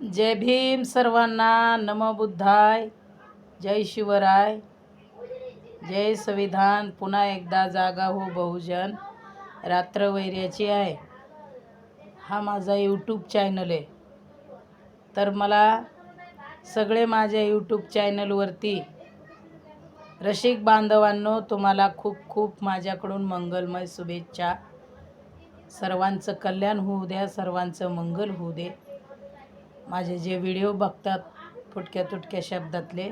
जय भीम सर्वांना नमबुद्धाय जय शिवराय जय संविधान. पुन्हा एकदा जागा हो बहुजन रात्र वैर्याची आहे. हा माझा यूट्यूब चॅनल आहे. तर मला सगळे माझ्या यूट्यूब चॅनलवरती रसिक बांधवांनो तुम्हाला खूप खूप माझ्याकडून मंगलमय शुभेच्छा. सर्वांचं कल्याण होऊ द्या सर्वांचं मंगल होऊ दे. माझे जे व्हिडिओ बघतात फुटक्या तुटक्या शब्दातले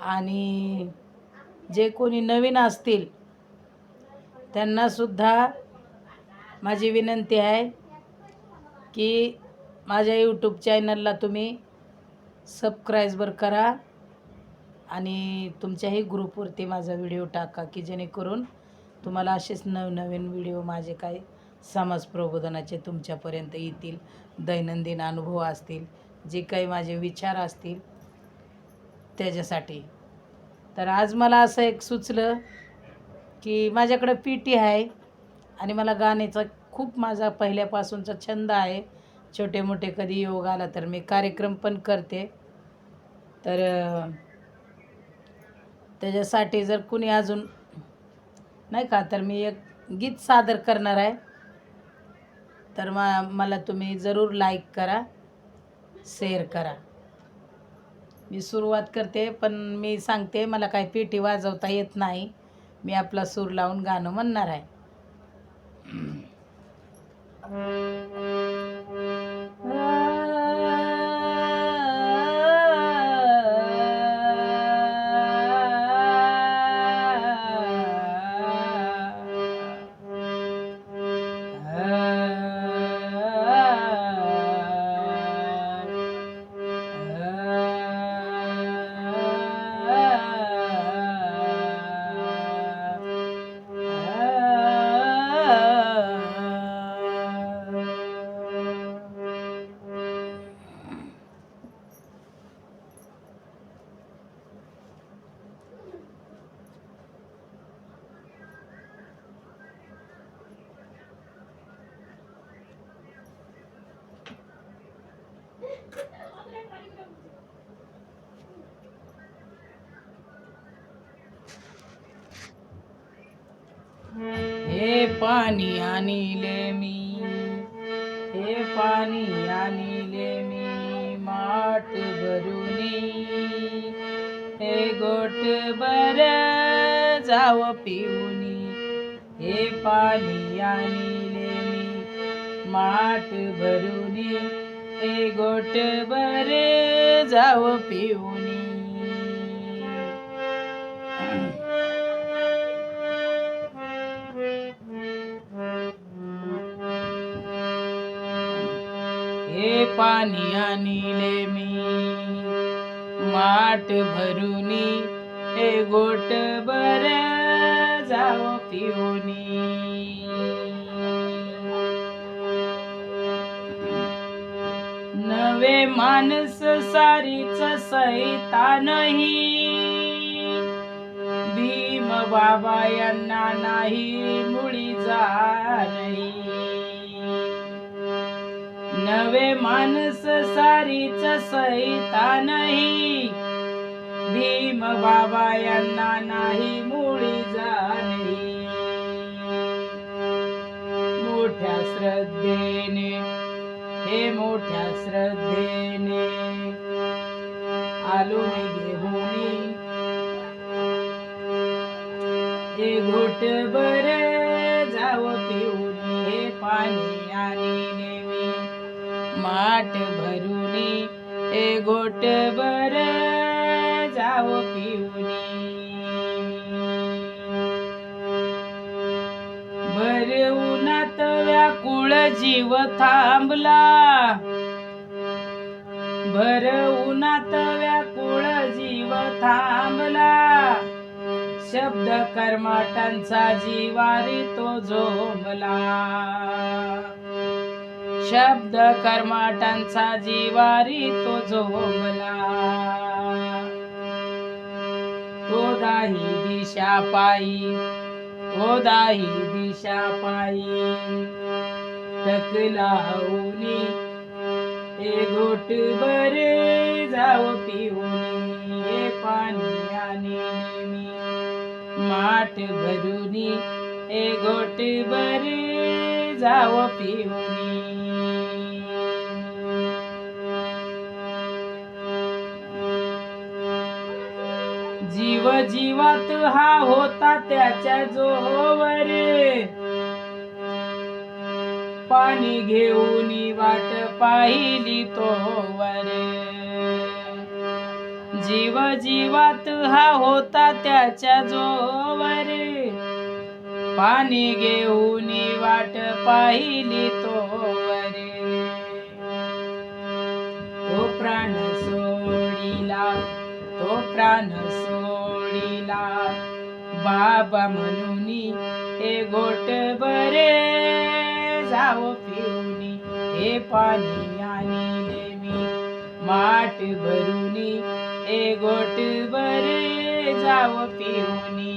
आणि जे कोणी नवीन असतील त्यांनासुद्धा माझी विनंती आहे की माझ्या यूट्यूब चॅनलला तुम्ही सबस्क्राईबर करा आणि तुमच्याही ग्रुपवरती माझा व्हिडिओ टाका की जेणेकरून तुम्हाला असेच नवनवीन व्हिडिओ माझे काही समाज प्रबोधनाचे तुमच्यापर्यंत येतील दैनंदिन अनुभव असतील जे काही माझे विचार असतील त्याच्यासाठी. तर आज मला असं एक सुचलं की माझ्याकडं पी टी आहे आणि मला गाण्याचा खूप माझा पहिल्यापासूनचा छंद आहे. छोटे मोठे कधी योग आला तर मी कार्यक्रम पण करते. तर त्याच्यासाठी जर कुणी अजून नाही का तर मी एक गीत सादर करणार आहे. तर मा मला तुम्ही जरूर लाईक करा शेअर करा. मी सुरुवात करते पण मी सांगते मला काही पेटी वाजवता येत नाही. मी आपला सूर लावून गाणं म्हणणार आहे. हे पाणी आणिले मी. हे पाणी आणिले मी माठ भरुनी. हे गोट बर जाव पिऊनी. हे पाणी आणिले मी माठ भरुनी. हे गोट बर जाव पिऊनी. हे पाणी आणिले मी. माठ भरुनी हे गोट बर जाव पिऊनी. नवे माणस सारीच सैतानही भीम बाबा यांना नाही मुळी नाही नवे माणस सारीच सैता नाही. भीम बाबा यांना नाही मुळी नाही मोठ्या श्रद्धेने हे मोठ्या श्रद्धेने आलो मी घेऊन. हे घोट बरे जाव पिऊन हे पाणी. ताट भरुनी ए घोट बर जाव पिऊनी. भर उन्हात व्याकुळ जीव थांबला. भर उन्हात व्याकुळ जीव थांबला. शब्द कर्माटांचा जीवारी तो झोंबला शब्द कर्माटांचा जीवारी तो झोंबला तो दाही दिशा पायी तो दाही दिशा पायी. टकलावनी हे गोट बरे जाव पिऊनी हे पाणी आणि माठ भरुनी हे गोट बरे जाव पिऊनी जीव जीवात हा होता त्याच्या जोवर. पाणी घेऊन वाट पाहिली तोवर. जीव जीवात हा होता त्याच्या जोवर. पाणी घेऊन वाट पाहिली तो वरे तो प्राण सोडिला तो प्राण सोडिला. बाबा म्हणून हे गोट बरे जाओ पिऊन हे पाणी आणले मी माठ भरून हे गोट बरे जाओ पिऊनी.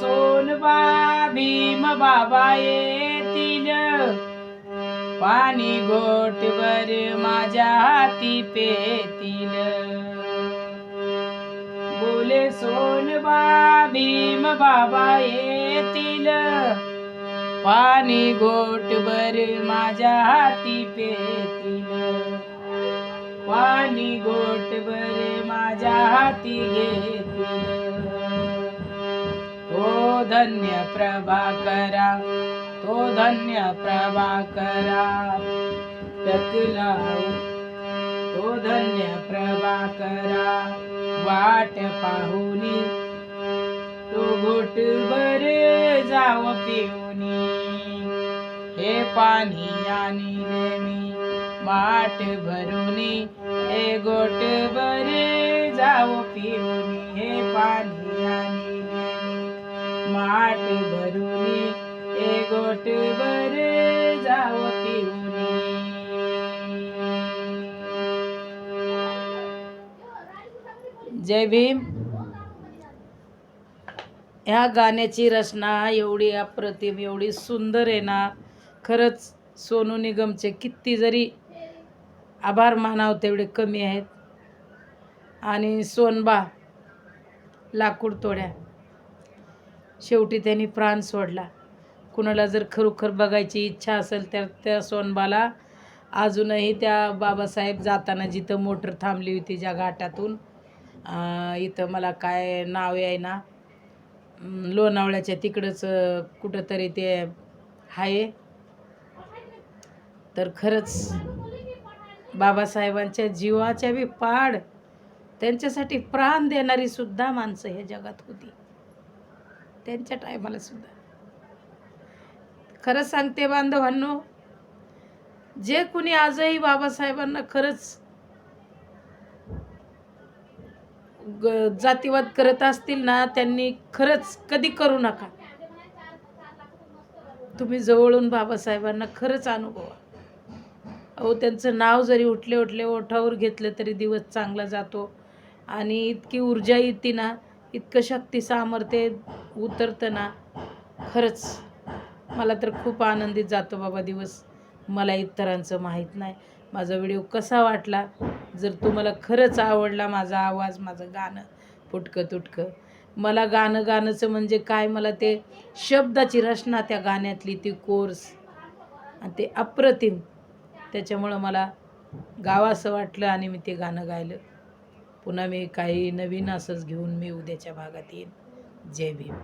सोनबा भीम बाबा येतील पाणी गोटवर माझ्या हाती पेतील. बोले सोनबा भीम बाबा येतील पाणी गोटभर माझ्या हाती पेतील. पाणी गोटभर माझ्या हाती घेतील. धन्य प्रभाकरा तो धन्य प्रभाकरा टकलाऊ तो धन्य प्रभाकरा वाट पाहुनी तो घोट बरे जाव पिऊनी हे पाणी आणि नेहमी माठ भरुनी हे गोट बरे जाव पिऊनी हे पाणी ताट भरुनी हे गोट बरे जाव पिऊनी जय भीम. ह्या गाण्याची रचना एवढी अप्रतिम एवढी सुंदर आहे ना. खरंच सोनू निगमचे किती जरी आभार मानावं तेवढे कमी आहेत. आणि सोनबा लाकूड तोड्या. शेवटी त्यांनी प्राण सोडला. कुणाला जर खरोखर बघायची इच्छा असेल तर त्या सोनबाला अजूनही त्या बाबासाहेब जाताना जिथं मोटर थांबली होती ज्या घाटातून इथं मला काय नाव आहे ना लोणावळ्याच्या तिकडंच कुठंतरी ते आहे तर खरंच बाबासाहेबांच्या जीवाच्या बी पाड त्यांच्यासाठी प्राण देणारी सुद्धा माणसं हे जगात होती. त्यांच्या टायमाला सुद्धा. खरंच सांगते बांधवांनो जे कुणी आजही बाबासाहेबांना खरंच ग- जातीवाद करत असतील ना त्यांनी खरंच कधी करू नका. तुम्ही जवळून बाबासाहेबांना खरंच अनुभवा. अहो त्यांचं नाव जरी उठले उठले ओठावर घेतलं तरी दिवस चांगला जातो. आणि इतकी ऊर्जा येते ना इतकं शक्ती सामर्थ्य उतरताना खरंच मला तर खूप आनंदित जातो बाबा दिवस. मला इतरांचं माहीत नाही. माझा व्हिडिओ कसा वाटला? जर तुम्हाला खरंच आवडला माझा आवाज माझं गाणं फुटकं तुटकं. मला गाणं गाणंचं म्हणजे काय? मला ते शब्दाची रचना त्या गाण्यातली ती कोर्स आणि ते अप्रतिम. त्याच्यामुळं मला गावासं वाटलं आणि मी ते गाणं गायलं. पुन्हा मी काही नवीन असंच घेऊन मी उद्याच्या भागात येईन. జై భీమ్